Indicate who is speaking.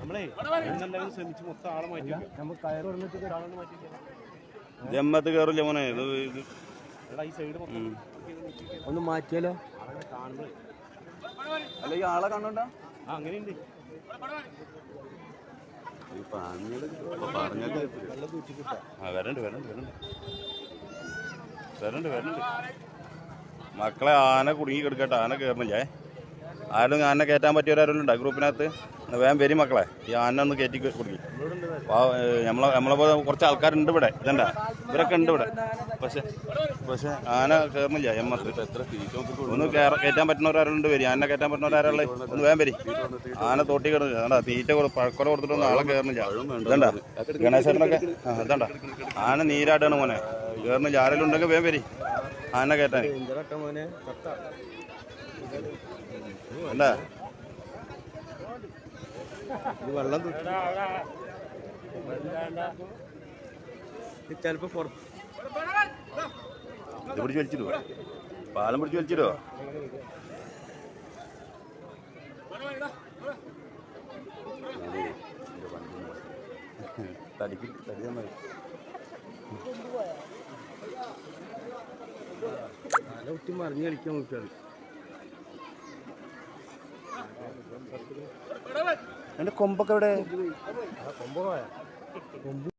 Speaker 1: നമ്മളേ എന്തെങ്കിലും ശ്രമിച്ച് മൊത്തം ആളെ മാറ്റി നമുക്ക് കയറ് മാറ്റി
Speaker 2: ജമ്മത്ത് കയറില്ല മോനെ ഇത് ഇത്
Speaker 1: എടാ ഈ സൈഡ് മൊത്തം ഒന്ന് മാറ്റിയാലോ? ആളെ കാണുമ്പോഴേ
Speaker 2: അല്ല ഈ ആളെ കണ്ടോണ്ടാ
Speaker 1: ആ അങ്ങനെയുണ്ട്.
Speaker 2: വരണ്ട് വരണ്ട് വരണ്ട്. വരണ്ട് വരണ്ട്. മക്കളെ ആന കുടുങ്ങി കിടക്കട്ടെ ആന കയറണില്ലേ ആരും ആനെ കയറ്റാൻ പറ്റിയവരാരും ഉണ്ട്. ഗ്രൂപ്പിനകത്ത് വേഗം വരും മക്കളെ. ഈ ആന ഒന്ന് കയറ്റി കൊടുക്കും. നമ്മളെ നമ്മളെ പോലെ കുറച്ച് ആൾക്കാരുണ്ട് ഇവിടെ. ഇതണ്ട. ഇവരൊക്കെ ഉണ്ട് ഇവിടെ. പക്ഷെ പക്ഷെ ആന കയറുന്നില്ല എമ്മത്ത് ഒന്ന് കയറ കയറ്റാൻ പറ്റുന്നവരാരുണ്ട് വരും. ആനെ കയറ്റാൻ പറ്റുന്നവരാരുള്ള ഒന്ന് വേഗം വരും. ആന തോട്ടി കിടന്നു അതാ തീറ്റ പഴക്കൊല കൊടുത്തിട്ടൊന്നും ആളെ കയറുന്നില്ല ഇതണ്ട. ഗണേശനൊക്കെ ഇതണ്ട. ആന നീരാട്ടാണ് മോനെ. കയറുന്നില്ല ആരെങ്കിലും ഉണ്ടെങ്കിൽ വേഗം വരും. ആന കയറ്റാൻ.
Speaker 1: ഇത് വെള്ളം ചിലപ്പോ പുറത്ത്
Speaker 2: ഇത് പിടിച്ച് വലിച്ചിടുവോ? പാലം പിടിച്ച് വലിച്ചിടുവോ? തടിക്ക് തടി നന്നായി.
Speaker 1: നല്ല കുട്ടി മറിഞ്ഞ് കളിക്കാൻ നോക്കിയാൽ
Speaker 2: എന്റെ കൊമ്പൊക്കെ
Speaker 1: കൊമ്പ് കൊമ്പ്